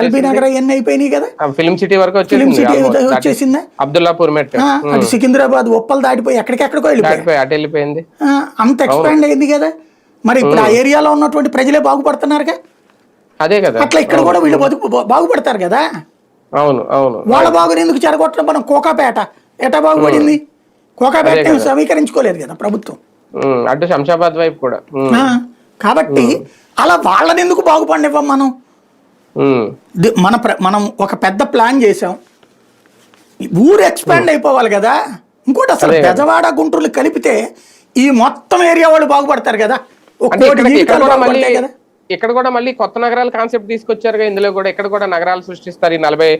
LB Nagar అవన్నీ అయిపోయినాయి కదా? ఫిల్మ్ సిటీ వరకు వచ్చేసింది అబ్దుల్లాపూర్ మెట్ సికింద్రాబాద్ ఉప్పలు దాటిపోయి ఎక్కడికెక్కడికో వెళ్ళిపోయి అటు వెళ్ళిపోయింది. అంత ఎక్స్పాండ్ అయింది కదా? మరి ఇప్పుడు ఆ ఏరియాలో ఉన్నటువంటి ప్రజలే బాగుపడుతున్నారుగా? అదే కదా. అట్లా ఇక్కడ కూడా వీళ్ళు బతుకు బాగుపడతారు కదా? అవును అవును. వాళ్ళ బాగుని ఎందుకు చెరగొట్టడం మనం? కోకాపేట. ఎటా బాగుపడింది? కోకాపేట సమీకరించుకోలేదు కదా ప్రభుత్వం. అటు శంషాబాద్ వైపు కూడా. కాబట్టి అలా వాళ్ళని ఎందుకు బాగుపడినివ్వం మనం? మన మనం ఒక పెద్ద ప్లాన్ చేసాం ఊరు ఎక్స్పాండ్ అయిపోవాలి కదా. ఇంకోటి అసలు. బెజవాడ గుంటూరు కలిపితే ఈ మొత్తం ఏరియా వాళ్ళు బాగుపడతారు కదా. ఇక్కడ కూడా మళ్ళీ కొత్త నగరాల కాన్సెప్ట్ తీసుకొచ్చారుగా ఇందులో కూడా. ఇక్కడ కూడా నగరాలు సృష్టిస్తారు ఈ నలభై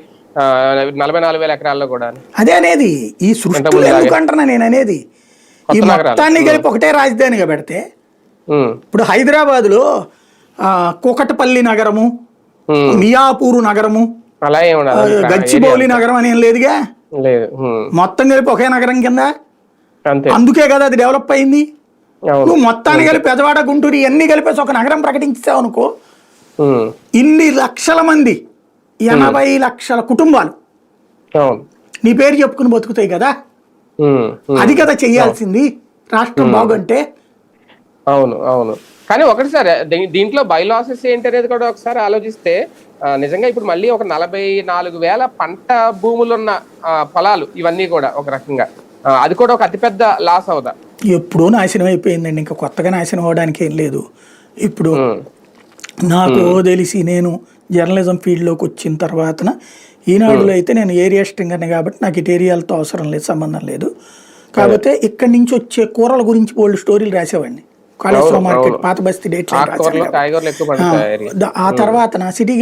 నలభై నాలుగు వేల ఎకరాల్లో కూడా. అదే అనేది. ఈ సృష్టిలో ముందు ఎందుకు అంటున్నా నేను అనేది? ఈ. మొత్తాన్ని కలిపి ఒకటే రాజధానిగా పెడితే ఇప్పుడు హైదరాబాద్లో కూకట్పల్లి నగరము మియాపూరు నగరము అలా గచ్చిబౌలి నగరం అని ఏం లేదుగా? లేదు. మొత్తం కలిపి ఒకే నగరం కింద? అందుకే కదా అది డెవలప్ అయింది. నువ్వు మొత్తాన్ని కలిపి పెదవాడ గుంటూరు ఇవన్నీ కలిపేసి ఒక నగరం ప్రకటించావు అనుకో ఇన్ని లక్షల మంది ఎనభై లక్షల కుటుంబాలు నీ పేరు చెప్పుకుని బతుకుతాయి కదా. అది కదా చెయ్యాల్సింది రాష్ట్రం బాగుంటే అవును అవును. కానీ ఒకటి సార్ దీ- దీంట్లో బైలాసెస్ ఏంటి అనేది కూడా ఒకసారి ఆలోచిస్తే నిజంగా ఇప్పుడు మళ్ళీ ఒక నలభై నాలుగు వేల పంట భూములు ఉన్న ఆ, పొలాలు ఇవన్నీ కూడా ఒక రకంగా. అది కూడా ఒక అతిపెద్ద లాస్ అవుదా? ఎప్పుడో నాశనం అయిపోయిందండి. ఇంకా కొత్తగా నాశనం అవడానికి ఏం లేదు. ఇప్పుడు నాకు తెలిసి నేను జర్నలిజం ఫీల్డ్లోకి వచ్చిన తర్వాతన ఈనాడులో అయితే నేను ఏరియా స్ట్రింగర్ని కాబట్టి నాకు ఇటు ఏరియాలతో అవసరం లేదు సంబంధం లేదు. కాకపోతే ఇక్కడి నుంచి వచ్చే కూరల గురించి వాళ్ళు స్టోరీలు రాసేవాడిని. కాళేశ్వరం మార్కెట్ పాత బస్తీ డేట్ ఆ తర్వాత సిటీ